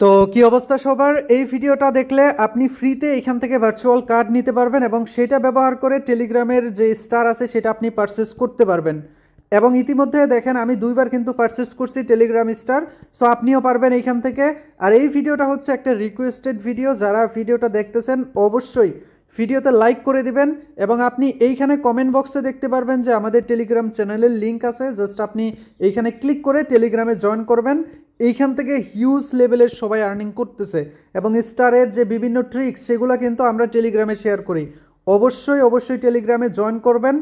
তো কি অবস্থা সবার? এই ভিডিওটা দেখলে আপনি ফ্রিতে এখান থেকে ভার্চুয়াল কার্ড নিতে পারবেন এবং সেটা ব্যবহার করে টেলিগ্রামের যে স্টার আছে সেটা আপনি পারচেস করতে পারবেন। এবং ইতিমধ্যে দেখেন আমি দুইবার কিন্তু পারচেস করছি টেলিগ্রাম স্টার সো আপনিও পারবেন এইখান থেকে। আর এই ভিডিওটা হচ্ছে একটা রিকোয়েস্টেড ভিডিও যারা ভিডিওটা দেখতেছেন অবশ্যই ভিডিওতে লাইক করে দিবেন এবং আপনি এইখানে কমেন্ট বক্সে দেখতে পারবেন যে আমাদের টেলিগ্রাম চ্যানেলের লিঙ্ক আছে। জাস্ট আপনি এইখানে ক্লিক করে টেলিগ্রামে জয়েন করবেন এইখান থেকে হিউজ লেভেলের সবাই আর্নিং করতেছে এবং স্টারের যে বিভিন্ন ট্রিক্স সেগুলো কিন্তু আমরা টেলিগ্রামে শেয়ার করি। অবশ্যই অবশ্যই টেলিগ্রামে জয়েন করবেন।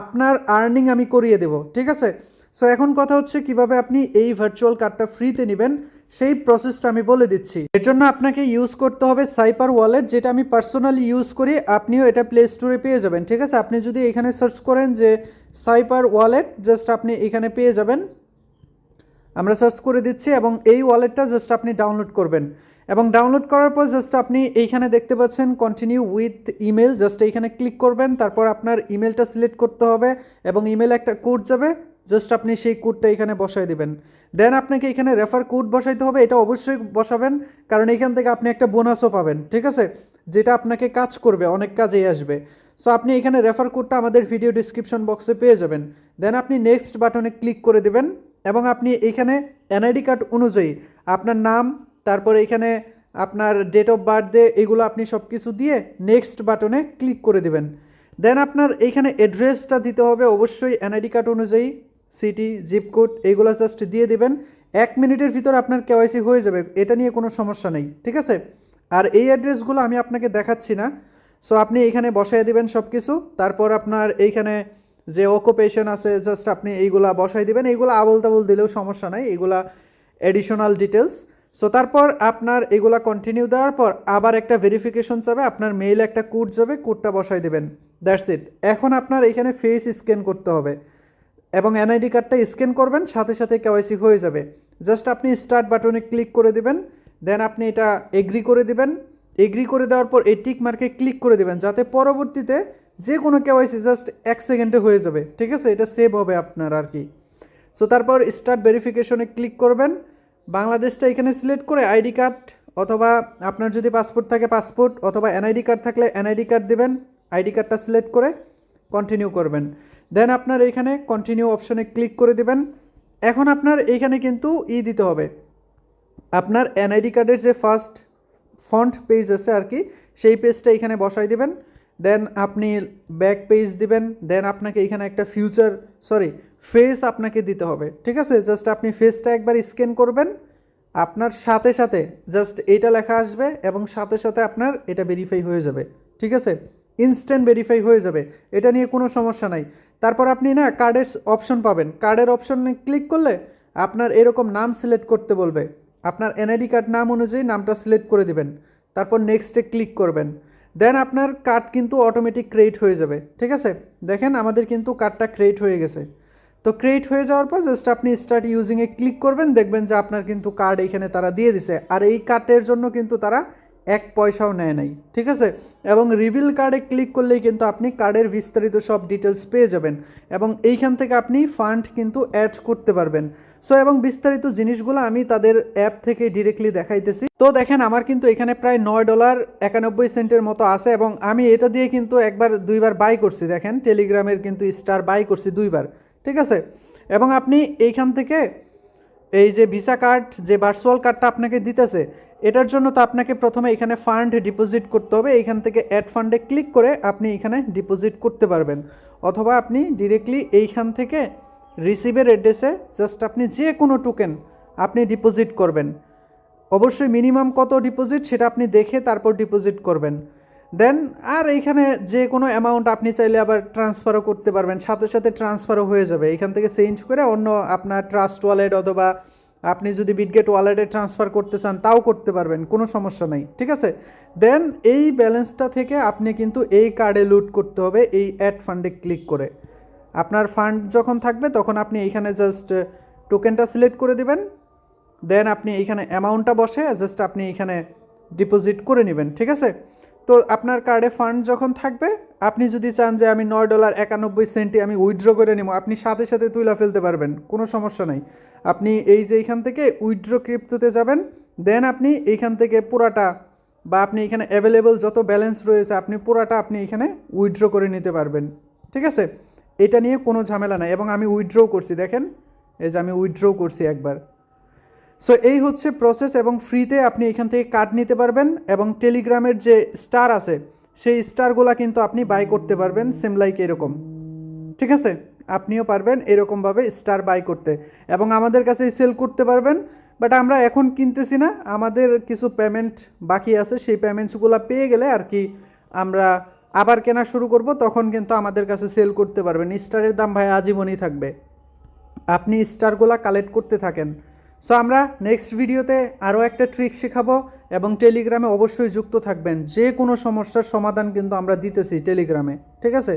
আপনার আর্নিং আমি করিয়ে দেব, ঠিক আছে? সো এখন কথা হচ্ছে কীভাবে আপনি এই ভার্চুয়াল কার্ডটা ফ্রিতে নেবেন, সেই প্রসেসটা আমি বলে দিচ্ছি। এর জন্য আপনাকে ইউজ করতে হবে সাইপার ওয়ালেট যেটা আমি পার্সোনালি ইউজ করি। আপনিও এটা প্লে স্টোরে পেয়ে যাবেন, ঠিক আছে? আপনি যদি এখানে সার্চ করেন যে সাইপার ওয়ালেট জাস্ট আপনি এখানে পেয়ে যাবেন। আমরা সার্চ করে দিচ্ছি এবং এই ওয়ালেটটা জাস্ট আপনি ডাউনলোড করবেন। এবং ডাউনলোড করার পর জাস্ট আপনি এইখানে দেখতে পাচ্ছেন কন্টিনিউ উইথ ইমেল জাস্ট এইখানে ক্লিক করবেন, তারপর আপনার ইমেলটা সিলেক্ট করতে হবে এবং ইমেল একটা কোড যাবে জাস্ট আপনি সেই কোডটা এখানে বসায় দেবেন। দেন আপনাকে এখানে রেফার কোড বসাইতে হবে, এটা অবশ্যই বসাবেন, কারণ এখান থেকে আপনি একটা বোনাসও পাবেন, ঠিক আছে? যেটা আপনাকে কাজ করবে, অনেক কাজেই আসবে। সো আপনি এখানে রেফার কোডটা আমাদের ভিডিও ডিসক্রিপশন বক্সে পেয়ে যাবেন। দেন আপনি নেক্সট বাটনে ক্লিক করে দেবেন। এবং আপনি এখানে এনআইডি কার্ড অনুযায়ী আপনার নাম, তারপরে এখানে আপনার ডেট অফ বার্থডে এগুলো আপনি সব কিছু দিয়ে নেক্সট বাটনে ক্লিক করে দেবেন। দেন আপনার এইখানে অ্যাড্রেসটা দিতে হবে অবশ্যই এনআইডি কার্ড অনুযায়ী সিটি জিপ কোড এইগুলো জাস্ট দিয়ে দিবেন। এক মিনিটের ভিতর আপনার কেওয়াইসি হয়ে যাবে, এটা নিয়ে কোনো সমস্যা নেই, ঠিক আছে? আর এই অ্যাড্রেসগুলো আমি আপনাকে দেখাচ্ছি না। সো আপনি এইখানে বসাই দিবেন সব কিছু তারপর আপনার এইখানে যে অকুপেশন আছে জাস্ট আপনি এইগুলা বসাই দিবেন। এইগুলো আবল তাবল দিলেও সমস্যা নাই। এগুলা এডিশনাল ডিটেলস সো তারপর আপনার এগুলা কন্টিনিউ দেওয়ার পর আবার একটা ভেরিফিকেশন যাবে আপনার মেইল একটা কোড যাবে, কোডটা বসাই দেবেন। দ্যাটস ইট এখন আপনার এখানে ফেস স্ক্যান করতে হবে। এবং এনআইডি কার্ডটা স্ক্যান করবেন, সাথে সাথে কেওয়াইসি হয়ে যাবে। জাস্ট আপনি স্টার্ট বাটনে ক্লিক করে দিবেন। দেন আপনি এটা এগ্রি করে দিবেন। এগ্রি করে দেওয়ার পর এই টিক মার্কে ক্লিক করে দিবেন। যাতে পরবর্তীতে যে কোনো কেওয়াইসি জাস্ট এক সেকেন্ডে হয়ে যাবে, ঠিক আছে? এটা সেভ হবে আপনার আর কি। সো তারপর স্টার্ট ভেরিফিকেশনে ক্লিক করবেন। বাংলাদেশটা এখানে সিলেক্ট করে আইডি কার্ড অথবা আপনার যদি পাসপোর্ট থাকে পাসপোর্ট অথবা এনআইডি কার্ড থাকলে এনআইডি কার্ড দেবেন আইডি কার্ডটা সিলেক্ট করে কন্টিনিউ করবেন। দেন আপনার এইখানে কন্টিনিউ অপশনে ক্লিক করে দেবেন। এখন আপনার এইখানে কিন্তু ই দিতে হবে। আপনার এনআইডি কার্ডের যে ফার্স্ট ফন্ট পেজ আছে আর কি, সেই পেজটা এখানে বসাই দিবেন। দেন আপনি ব্যাক পেজ দিবেন দেন আপনাকে এখানে একটা ফিউচার সরি ফেস আপনাকে দিতে হবে, ঠিক আছে? জাস্ট আপনি ফেসটা একবার স্ক্যান করবেন, আপনার সাথে সাথে জাস্ট এইটা লেখা আসবে এবং সাথে সাথে আপনার এটা ভেরিফাই হয়ে যাবে, ঠিক আছে? ইনস্ট্যান্ট ভেরিফাই হয়ে যাবে, এটা নিয়ে কোনো সমস্যা নাই। তারপর আপনি না কার্ডের অপশন পাবেন কার্ডের অপশনে ক্লিক করলে আপনার এরকম নাম সিলেক্ট করতে বলবে, আপনার এনআইডি কার্ড নাম অনুযায়ী নামটা সিলেক্ট করে দিবেন, তারপর নেক্সটে ক্লিক করবেন। দেন আপনার কার্ড কিন্তু অটোমেটিক ক্রিয়েট হয়ে যাবে, ঠিক আছে? দেখেন আমাদের কিন্তু কার্ডটা ক্রিয়েট হয়ে গেছে। তো ক্রিয়েট হয়ে যাওয়ার পর জাস্ট আপনি স্টার্ট ইউজিংয়ে ক্লিক করবেন, দেখবেন যে আপনার কিন্তু কার্ড এইখানে তারা দিয়ে দিছে। আর এই কার্ডের জন্য কিন্তু তারা এক পয়সাও নেয় নাই, ঠিক আছে? এবং রিভিল কার্ডে ক্লিক করলেই কিন্তু আপনি কার্ডের বিস্তারিত সব ডিটেলস পেয়ে যাবেন। এবং এইখান থেকে আপনি ফান্ড কিন্তু অ্যাড করতে পারবেন। সো এবং বিস্তারিত জিনিসগুলো আমি তাদের অ্যাপ থেকে ডিরেক্টলি দেখাইতেছি। তো দেখেন, আমার কিন্তু এখানে প্রায় নয় ডলার একানব্বই সেন্টের মতো আছে এবং আমি এটা দিয়ে কিন্তু একবার, দুইবার বাই করছি। দেখেন টেলিগ্রামের কিন্তু স্টার বাই করছি দুইবার, ঠিক আছে? এবং আপনি এইখান থেকে এই যে ভিসা কার্ড যে ভার্চুয়াল কার্ডটা আপনাকে দিতেছে, এটার জন্য তো আপনাকে প্রথমে এখানে ফান্ড ডিপোজিট করতে হবে। এইখান থেকে অ্যাড ফান্ডে ক্লিক করে আপনি এখানে ডিপোজিট করতে পারবেন। অথবা আপনি ডিরেক্টলি এইখান থেকে রিসিভের অ্যাড্রেসে জাস্ট আপনি যে কোনো টোকেন আপনি ডিপোজিট করবেন। অবশ্যই মিনিমাম কত ডিপোজিট সেটা আপনি দেখে তারপর ডিপোজিট করবেন। দেন আর এইখানে যে কোনো অ্যামাউন্ট আপনি চাইলে আবার ট্রান্সফারও করতে পারবেন, সাথে সাথে ট্রান্সফারও হয়ে যাবে। এখান থেকে চেঞ্জ করে অন্য আপনার ট্রাস্ট ওয়ালেট অথবা আপনি যদি বিটগেট ওয়ালেটে ট্রান্সফার করতে চান তাও করতে পারবেন, কোনো সমস্যা নেই, ঠিক আছে? দেন এই ব্যালেন্সটা থেকে আপনি কিন্তু এই কার্ডে লুট করতে হবে, এই অ্যাড ফান্ডে ক্লিক করে। আপনার ফান্ড যখন থাকবে, তখন আপনি এইখানে জাস্ট টোকেনটা সিলেক্ট করে দিবেন। দেন আপনি এইখানে অ্যামাউন্টটা বসে জাস্ট আপনি এইখানে ডিপোজিট করে নেবেন, ঠিক আছে? তো আপনার কার্ডে ফান্ড যখন থাকবে, আপনি যদি চান যে আমি নয় ডলার একানব্বই সেন্টে আমি উইথড্র করে নেব, আপনি সাথে সাথে তুলে ফেলতে পারবেন, কোনো সমস্যা নাই। আপনি এই যে এইখান থেকে উইথড্র ক্রিপ্টোতে যাবেন দেন আপনি এইখান থেকে পুরাটা বা আপনি এখানে অ্যাভেলেবল যত ব্যালেন্স রয়েছে, আপনি পুরাটা আপনি এখানে উইথড্র করে নিতে পারবেন, ঠিক আছে? এটা নিয়ে কোনো ঝামেলা নাই। এবং আমি উইথড্রও করছি, দেখেন? এই যে আমি উইথড্রও করছি একবার। সো এই হচ্ছে প্রসেস এবং ফ্রিতে আপনি এখান থেকে কার্ড নিতে পারবেন এবং টেলিগ্রামের যে স্টার আছে, সেই স্টারগুলা কিন্তু আপনি বাই করতে পারবেন সেম লাইক এরকম। ঠিক আছে? আপনিও পারবেন এরকমভাবে স্টার বাই করতে। এবং আমাদের কাছে সেল করতে পারবেন বাট আমরা এখন কিনতেছি না। আমাদের কিছু পেমেন্ট বাকি আছে, সেই পেমেন্টসগুলো পেয়ে গেলে আর কি আমরা আবার কেনা শুরু করব, তখন কিন্তু আমাদের কাছে সেল করতে পারবেন। স্টারের দাম ভাই আজীবনই থাকবে। আপনি স্টারগুলা কালেক্ট করতে থাকেন। সো আমরা নেক্সট ভিডিওতে আরও একটা ট্রিক শেখাবো এবং টেলিগ্রামে অবশ্যই যুক্ত থাকবেন। যে কোনো সমস্যার সমাধান কিন্তু আমরা দিতেছি টেলিগ্রামে ঠিক আছে?